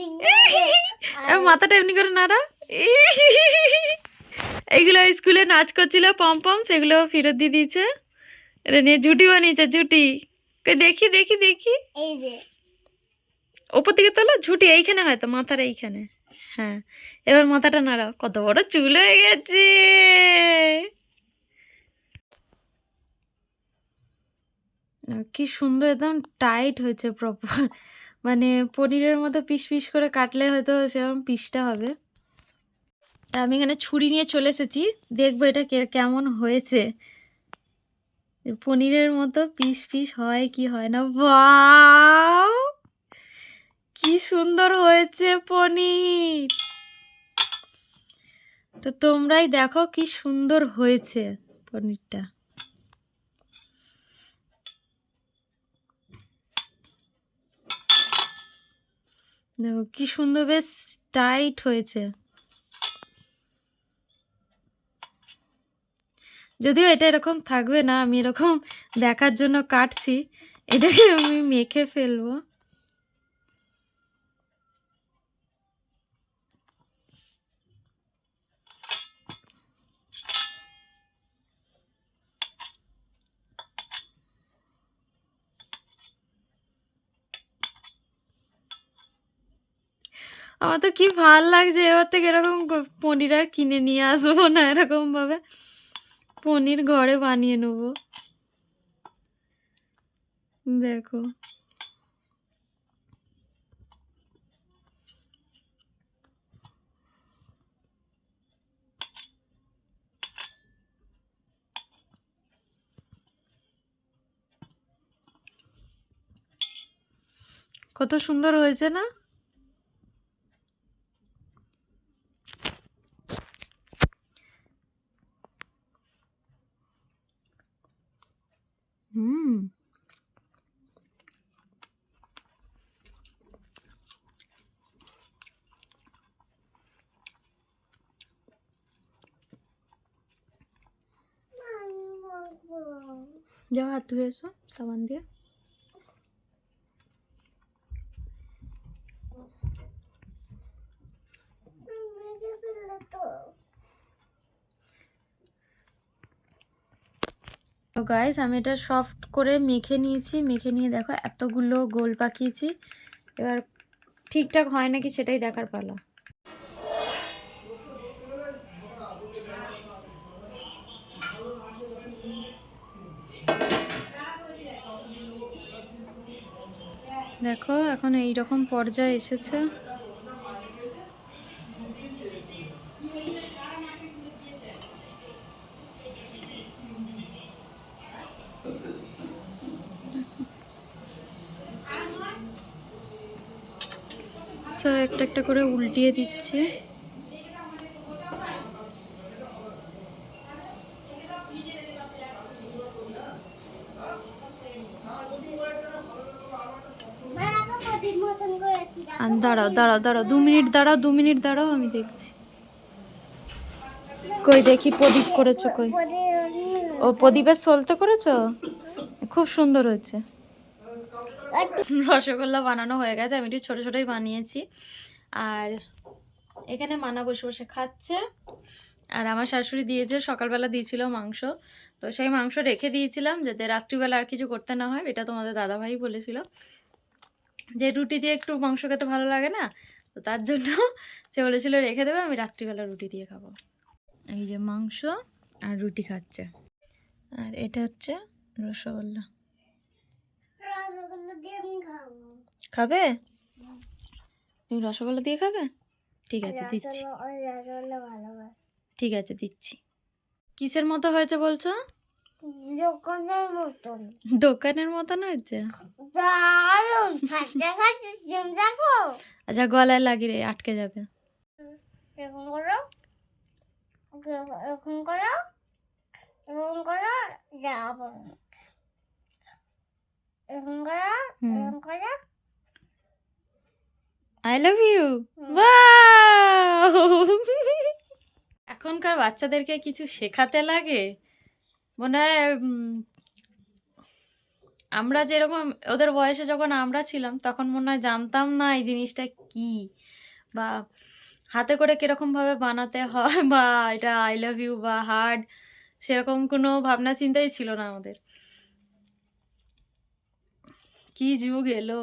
মাথাটা এমনি করে নাড়া। এইগুলো স্কুলে নাচ করছিল পম পম সেগুলো ফেরত দিয়ে দিয়েছে। এটা নিয়ে জুটি বানিয়েছে জুটি। কই দেখি দেখি দেখি। এই যে। ওপর থেকে তোলো ঝুটি এইখানে হয়তো মাথার এইখানে। হ্যাঁ এবার মাথাটা নাড়াও। কত বড় চুল হয়ে গেছে। কি সুন্দর একদম টাইট হয়েছে প্রপার মানে পনিরের মতো পিস পিস করে কাটলে হয়তো সেরকম পিসটা হবে। আমি এখানে ছুরি নিয়ে চলে এসেছি। দেখব এটা কেমন হয়েছে। পনিরের মতো পিস পিস হয় কি হয় না। বাহ কি সুন্দর হয়েছে পনির! তো তোমরাই দেখো কি সুন্দর হয়েছে পনিরটা। দেখো, কি সুন্দর বেশ টাইট হয়েছে। যদিও এটা এরকম থাকবে না, আমি এরকম দেখার জন্য কাটছি, এটাকে আমি মেখে ফেলব। আমার তো কি ভালো লাগছে, এবার থেকে এরকম পনির আর কিনে নিয়ে আসব না এরকম ভাবে পনির ঘরে বানিয়ে নেব। দেখো। কত সুন্দর হয়েছে না? Mm. ¿Ya va tú eso, Sabandía? তো গাইস আমি এটা সফট করে মেখে নিয়েছি। মেখে নিয়ে দেখো এতগুলো গোল পাকিয়েছি। এবার ঠিকঠাক হয় নাকি সেটাই দেখার পালা। দেখো, এখন এই রকম পর্যায়ে এসেছে। সো একটা একটা করে উল্টিয়ে দিচ্ছি। দাঁড়াও দাঁড়াও দাঁড়াও, দু মিনিট দাঁড়াও, দু মিনিট দাঁড়াও, আমি দেখছি। কই দেখি প্রদীপ করেছ কই? ও প্রদীপের সলতে করেছ? খুব সুন্দর হয়েছে। রসগোল্লা বানানো হয়ে গেছে, আমি একটু ছোটো ছোটোই বানিয়েছি। আর এখানে মানা বসে বসে খাচ্ছে। আর আমার শাশুড়ি দিয়েছে, সকালবেলা দিয়েছিল মাংস। তো সেই মাংস রেখে দিয়েছিলাম, যাতে রাত্রিবেলা আর কিছু করতে না হয়, এটা তোমাদের দাদাভাই বলেছিল। যে রুটি দিয়ে একটু মাংস খেতে ভালো লাগে না, তো তার জন্য সে বলেছিল, রেখে দেবে, আমি রাত্রিবেলা রুটি দিয়ে খাব। এই যে মাংস আর রুটি খাচ্ছে। আর এটা হচ্ছে রসগোল্লা। খাব। তুমি রসগোল্লা দিয়ে খাবে? ঠিক আছে দিচ্ছি। ঠিক আছে দিচ্ছি। কিসের মতো হয়েছে বলছো? দোকানের মতন দোকানের মতন হয়েছে? আচ্ছা গলায় লাগিয়ে আটকে যাবে। এরকম করো। এরকম করো। এরকম করো যাব এরকম করো হুম। এরকম করো আই লাভ ইউ এখনকার বাচ্চাদেরকে কিছু শেখাতে লাগে? মনে হয় আমরা যেরকম ওদের বয়সে যখন আমরা ছিলাম তখন মনে হয় জানতাম না এই জিনিসটা কি বা হাতে করে কীরকমভাবে বানাতে হয় বা এটা আই লাভ ইউ বা হার্ড সেরকম কোনো ভাবনা চিন্তাই ছিল না আমাদের। কি যুগ এলো?